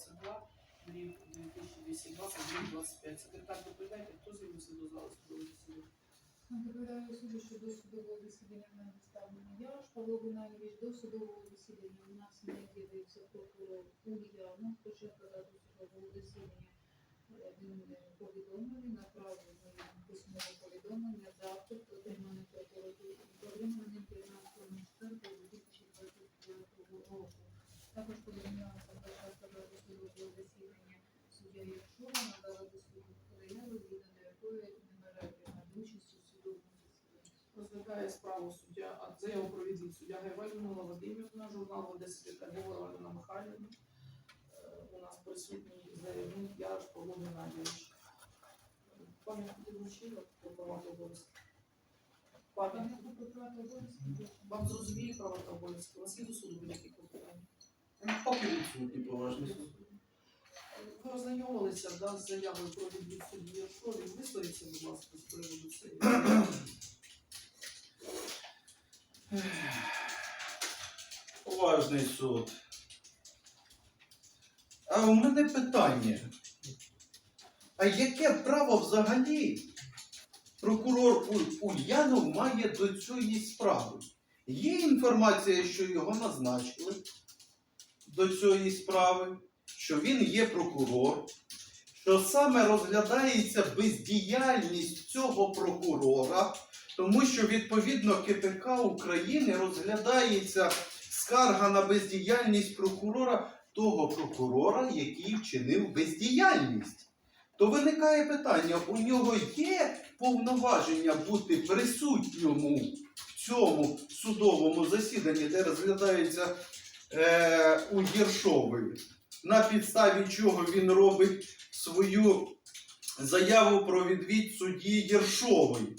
22, рік 2018-2025. Секретар, доповідайте, хто з'явився до зали судового засідання? Доповідаю суду, що до судового засідання в мене представлено я, Павло Геннадійович, до судового засідання у нас не з'явився прокурор Ульянов, хоча до судового засідання він е, повідомлений, направив мені письмове повідомлення, запит, отриманий прокуратурою, отриманий 15.04.2025 року. Також повідомлялася початку до судового засідання суддя Єршова надала до суду заяву, згідно до якої не бажає приймати участь у судовому засіданні. Розглядає справу суддя, а заяву про відвід суддя Гайвальмова Вадимівна, журнал Одеса Говорова Альона Михайлівна. Е, У нас присутній заявник Ярош Павло Геннадійович. Пам'ятку підручила про права та обов'язки. Пам'ятку. Пам'ятку про право обов'язки. Вам зрозуміли права та обов'язки? У вас є до суду будь-які клопотання? Поки відсутні поважні суд. Ви ознайомилися да, з заявою про відвід судді Ярошові. Висловіться, будь ласка, з приводу цієї. Поважний суд. А у мене питання. А яке право взагалі прокурор Ульянов має до цієї справи? Є інформація, що його назначили до цієї справи, що він є прокурор, що саме розглядається бездіяльність цього прокурора, тому що відповідно КПК України розглядається скарга на бездіяльність прокурора того прокурора, який вчинив бездіяльність. То виникає питання: у нього є повноваження бути присутньому в цьому судовому засіданні, де розглядається е, у Єршової, на підставі чого він робить свою заяву про відвід судді Єршової,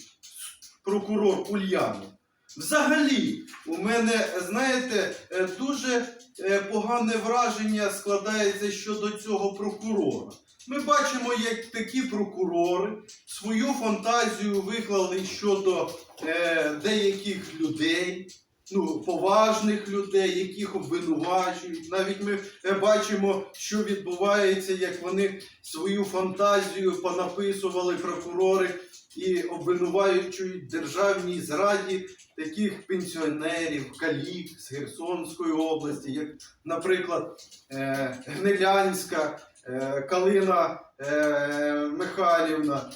прокурор Ульянов. Взагалі, у мене, знаєте, е, дуже е, погане враження складається щодо цього прокурора. Ми бачимо, як такі прокурори свою фантазію виклали щодо е, деяких людей, ну, поважних людей, яких обвинувачують. Навіть ми е, бачимо, що відбувається, як вони свою фантазію понаписували прокурори і обвинувачують державній зраді таких пенсіонерів, калік з Херсонської області, як, наприклад, е, Гнилянська, е, Калина е, Михайлівна,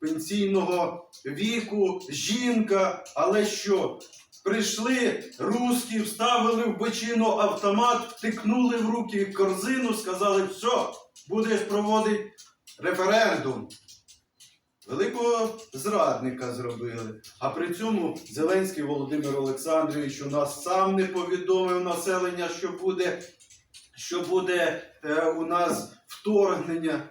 пенсійного віку, жінка, але що? Прийшли русські, вставили в бочину автомат, тикнули в руки корзину, сказали, все, будеш проводити референдум. Великого зрадника зробили. А при цьому Зеленський Володимир Олександрович у нас сам не повідомив населення, що буде, що буде е, у нас вторгнення.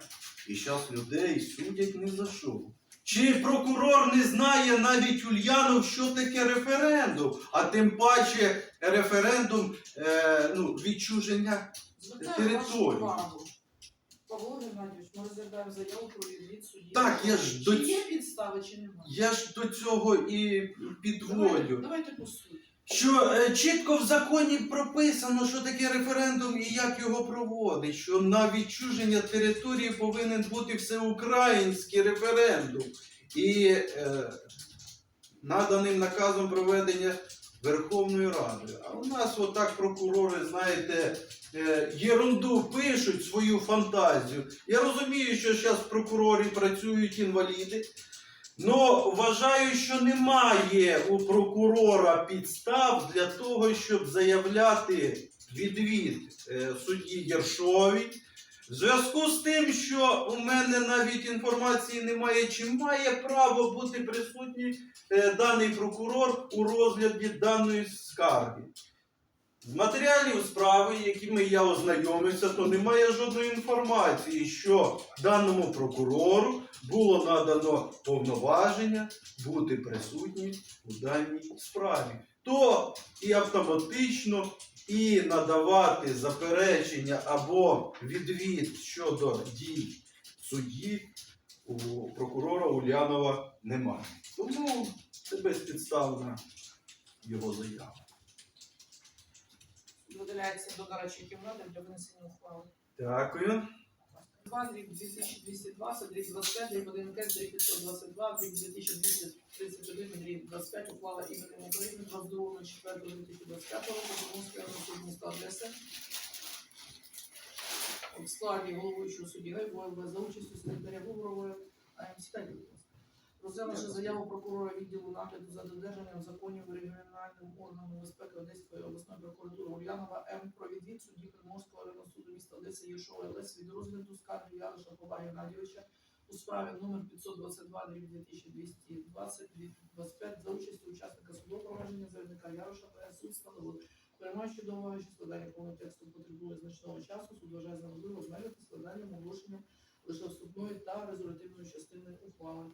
І зараз людей судять ні за що. Чи прокурор не знає навіть Ульянов, що таке референдум, а тим паче референдум е, ну, відчуження Звертаю увагу. Павло Геннадійович, ми розглядаємо заяву про відвід судді. Так, я ж до Чи є підстави, чи немає? Я ж до цього і Давайте, підводю. давайте по суті. Що е, чітко в законі прописано, що таке референдум і як його проводить, що на відчуження території повинен бути всеукраїнський референдум. І е, наданим наказом проведення Верховною Радою. А у нас отак прокурори, знаєте, єрунду пишуть свою фантазію. Я розумію, що зараз в прокурорі працюють інваліди. Но вважаю, що немає у прокурора підстав для того, щоб заявляти відвід е, судді Єршовій. В зв'язку з тим, що у мене навіть інформації немає, чи має право бути присутній е, даний прокурор у розгляді даної скарги. З матеріалів справи, якими я ознайомився, то немає жодної інформації, що даному прокурору було надано повноваження бути присутнім у даній справі. То і автоматично і надавати заперечення або відвід щодо дій судді у прокурора Ульянова немає. Тому це безпідставна його заява. Виділяється до нарадчої кімнати для винесення ухвали. Дякую. 2, дріб 2220, дріб 25, дріб 1 дріб 522, дріб 2231, дріб 25, ухвала іменем України 22.04.2025 року, Приморської районної міста Одеси. В складі головуючого судді Гайвоєва за участю секретаря Бубрової, АМ Сідайте, будь ласка. Розглянувши заяву прокурора відділу нагляду за додержанням законів регіональним органом безпеки Одеської обласної прокуратури Ульянова М. про відвід судді Приморського районного суду міста Одеси Єшова ЛС від розгляду скарги Яриша Павла Геннадійовича у справі номер 522 2220 25 за участю учасника судового провадження заявника Яроша ПС суд встановив. Приймаючи до уваги, що складання повного тексту потребує значного часу, суд вважає за можливо обмежити складанням оголошенням лише вступної та резолютивної частини ухвали.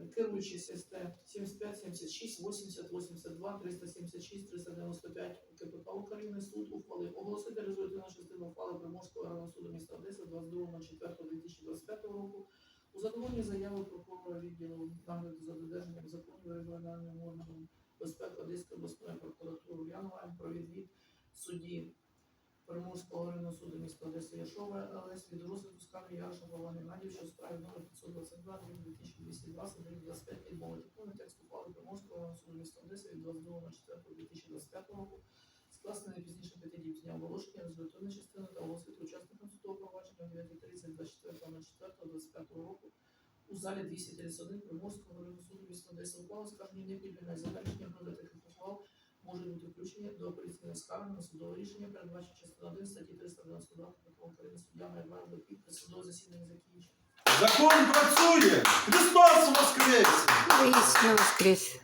Е, Керуючи ССТ 75, 76, 80, 82, 376, 395 КПК України суд ухвалив оголосити результативну частину ухвали Приморського районного суду міста Одеси 22.04.2025 року у задоволенні заяви прокурора відділу нагляду за додержанням законів регіональним органом безпеки Одеської обласної прокуратури. Ульянова про відвід судді Приморського районного суду міста Одеси Яшова ЛС від розгляду скарги Яроша Павла Геннадійовича у справі номер 522 2220 25 відмовити повний текст ухвали Приморського суду міста Одеси від 22.04.2025 року. Скласти не пізніше п'яти діб з дня оголошення результативної частини та оголосити учасникам судового провадження 9.30 24.04.25 року. У залі 231 Приморського районного суду міста Одеси ухвала скарження не підлягає завершення про таких можуть бути включені до апеляційної скарги на судове рішення, передбачено частина 1 статті 392 Закону України суддя має право до підпис судове засідання закінчено. Закон працює! Христос воскрес! Воскрес.